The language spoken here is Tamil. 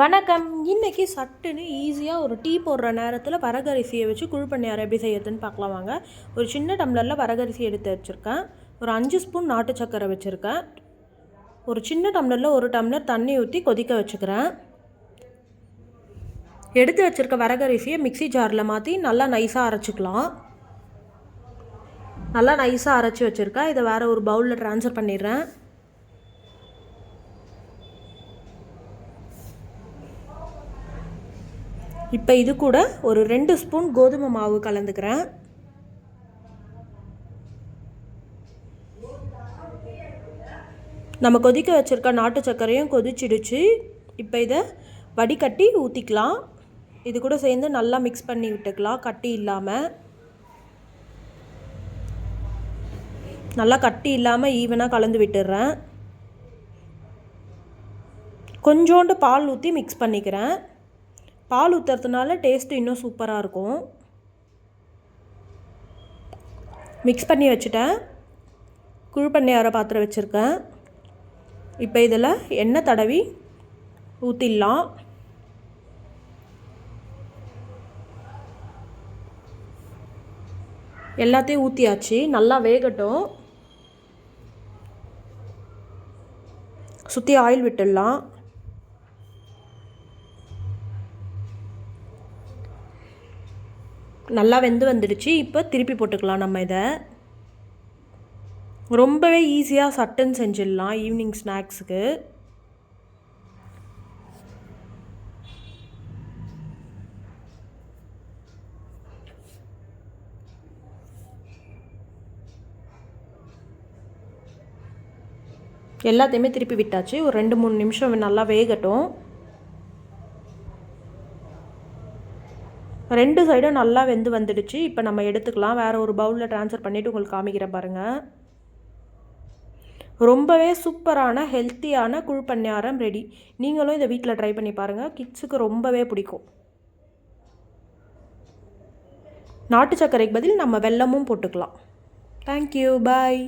வணக்கம். இன்னைக்கு சட்டுன்னு ஈஸியாக ஒரு டீ போடுற நேரத்தில் வரகரிசியை வச்சு குழுப்பண்ணியார் எப்படி செய்யறதுன்னு பார்க்கலாம் வாங்க. ஒரு சின்ன டம்ளரில் வரகரிசி எடுத்து வச்சுருக்கேன். ஒரு அஞ்சு ஸ்பூன் நாட்டு சக்கரை வச்சுருக்கேன். ஒரு சின்ன டம்ளரில் ஒரு டம்ளர் தண்ணி ஊற்றி கொதிக்க வச்சுக்கிறேன். எடுத்து வச்சுருக்க வரகரிசியை மிக்ஸி ஜாரில் மாற்றி நல்லா நைஸாக அரைச்சிக்கலாம். நல்லா நைஸாக அரைச்சி வச்சுருக்கேன். இதை வேறு ஒரு பவுலில் ட்ரான்ஸ்ஃபர் பண்ணிடுறேன். இப்போ இது கூட ஒரு ரெண்டு ஸ்பூன் கோதுமை மாவு கலந்துக்கிறேன். நம்ம கொதிக்க வச்சுருக்க நாட்டு சர்க்கரையும் கொதிச்சிடுச்சு. இப்போ இதை வடிகட்டி ஊற்றிக்கலாம் இது கூட சேர்ந்து நல்லா மிக்ஸ் பண்ணி விட்டுக்கலாம் கட்டி இல்லாமல் நல்லா கட்டி இல்லாமல் ஈவனாக கலந்து விட்டுடுறேன் கொஞ்சோண்டு பால் ஊற்றி மிக்ஸ் பண்ணிக்கிறேன். பால் ஊற்றுறதுனால டேஸ்ட்டு இன்னும் சூப்பராக இருக்கும். மிக்ஸ் பண்ணி வச்சுட்டேன். குழுப்பண்ணையார பாத்திரம் வச்சுருக்கேன். இப்போ இதில் எண்ணெய் தடவி ஊற்றிடலாம் எல்லாத்தையும் ஊற்றியாச்சு நல்லா வேகட்டும். சுற்றி ஆயில் விட்டுடலாம். நல்லா வெந்து வந்துடுச்சு. இப்போ திருப்பி போட்டுக்கலாம் நம்ம இதை. ரொம்பவே ஈஸியாக சட்டன் செஞ்சிடலாம் ஈவினிங் ஸ்நாக்ஸுக்கு எல்லாத்தையுமே திருப்பி விட்டாச்சு. ஒரு ரெண்டு மூணு நிமிஷம் நல்லா வேகட்டும். ரெண்டு சைடும் நல்லா வெந்து வந்துடுச்சு. இப்போ நம்ம எடுத்துக்கலாம். வேறு ஒரு பவுலில் ட்ரான்ஸ்ஃபர் பண்ணிவிட்டு உங்களுக்கு காமிக்கிறேன் பாருங்கள் ரொம்பவே சூப்பரான ஹெல்த்தியான குழுப்பண்ணியாரம் ரெடி நீங்களும் இதை வீட்டில் ட்ரை பண்ணி பாருங்கள் கிட்ஸுக்கு ரொம்பவே பிடிக்கும். நாட்டு சர்க்கரைக்கு பதில் நம்ம வெல்லமும் போட்டுக்கலாம். Thank you bye